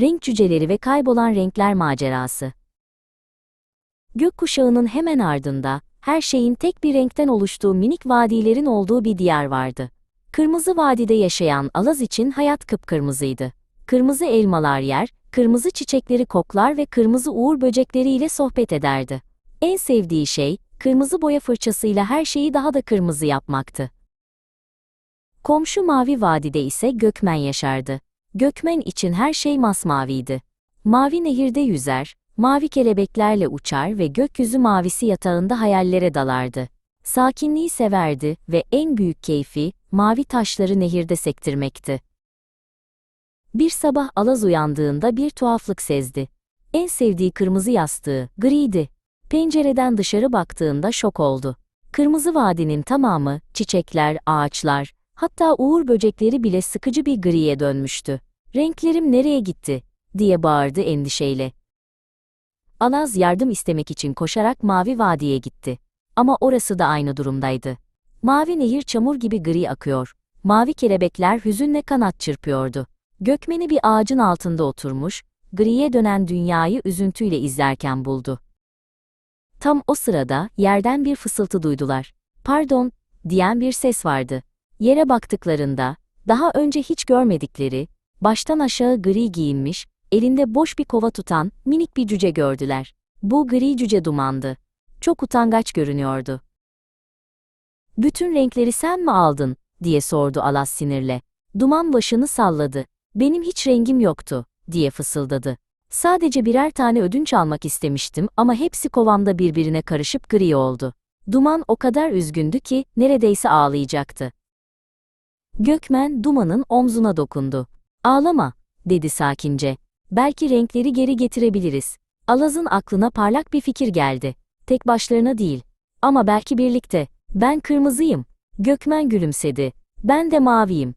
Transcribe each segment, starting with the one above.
Renk cüceleri ve kaybolan renkler macerası. Gökkuşağının hemen ardında, her şeyin tek bir renkten oluştuğu minik vadilerin olduğu bir diyar vardı. Kırmızı vadide yaşayan Alaz için hayat kıpkırmızıydı. Kırmızı elmalar yer, kırmızı çiçekleri koklar ve kırmızı uğur böcekleriyle sohbet ederdi. En sevdiği şey, kırmızı boya fırçasıyla her şeyi daha da kırmızı yapmaktı. Komşu Mavi Vadide ise Gökmen yaşardı. Gökmen için her şey masmaviydi. Mavi nehirde yüzer, mavi kelebeklerle uçar ve gökyüzü mavisi yatağında hayallere dalardı. Sakinliği severdi ve en büyük keyfi, mavi taşları nehirde sektirmekti. Bir sabah Alaz uyandığında bir tuhaflık sezdi. En sevdiği kırmızı yastığı, griydi. Pencereden dışarı baktığında şok oldu. Kırmızı vadinin tamamı, çiçekler, ağaçlar, hatta uğur böcekleri bile sıkıcı bir griye dönmüştü. Renklerim nereye gitti? diye bağırdı endişeyle. Alaz yardım istemek için koşarak Mavi Vadi'ye gitti. Ama orası da aynı durumdaydı. Mavi nehir çamur gibi gri akıyor. Mavi kelebekler hüzünle kanat çırpıyordu. Gökmeni bir ağacın altında oturmuş, griye dönen dünyayı üzüntüyle izlerken buldu. Tam o sırada yerden bir fısıltı duydular. Pardon, diyen bir ses vardı. Yere baktıklarında, daha önce hiç görmedikleri, baştan aşağı gri giyinmiş, elinde boş bir kova tutan minik bir cüce gördüler. Bu gri cüce dumandı. Çok utangaç görünüyordu. Bütün renkleri sen mi aldın, diye sordu Alas sinirle. Duman başını salladı. Benim hiç rengim yoktu, diye fısıldadı. Sadece birer tane ödünç almak istemiştim ama hepsi kovamda birbirine karışıp gri oldu. Duman o kadar üzgündü ki neredeyse ağlayacaktı. Gökmen Duman'ın omzuna dokundu. Ağlama, dedi sakince. Belki renkleri geri getirebiliriz. Alaz'ın aklına parlak bir fikir geldi. Tek başlarına değil. Ama belki birlikte. Ben kırmızıyım. Gökmen gülümsedi. Ben de maviyim.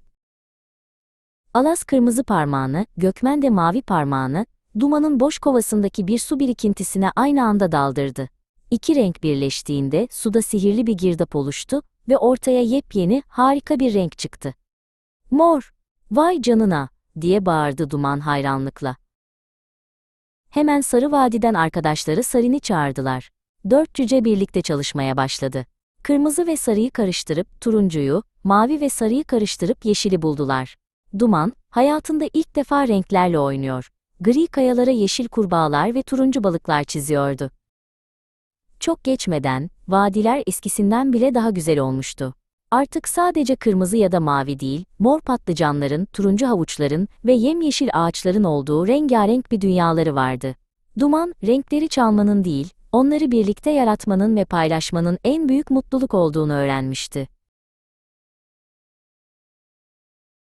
Alaz kırmızı parmağını, Gökmen de mavi parmağını, Duman'ın boş kovasındaki bir su birikintisine aynı anda daldırdı. İki renk birleştiğinde suda sihirli bir girdap oluştu ve ortaya yepyeni, harika bir renk çıktı. Mor! Vay canına! diye bağırdı Duman hayranlıkla. Hemen Sarı Vadi'den arkadaşları Sarin'i çağırdılar. Dört cüce birlikte çalışmaya başladı. Kırmızı ve sarıyı karıştırıp turuncuyu, mavi ve sarıyı karıştırıp yeşili buldular. Duman, hayatında ilk defa renklerle oynuyor. Gri kayalara yeşil kurbağalar ve turuncu balıklar çiziyordu. Çok geçmeden, vadiler eskisinden bile daha güzel olmuştu. Artık sadece kırmızı ya da mavi değil, mor patlıcanların, turuncu havuçların ve yemyeşil ağaçların olduğu rengarenk bir dünyaları vardı. Duman, renkleri çalmanın değil, onları birlikte yaratmanın ve paylaşmanın en büyük mutluluk olduğunu öğrenmişti.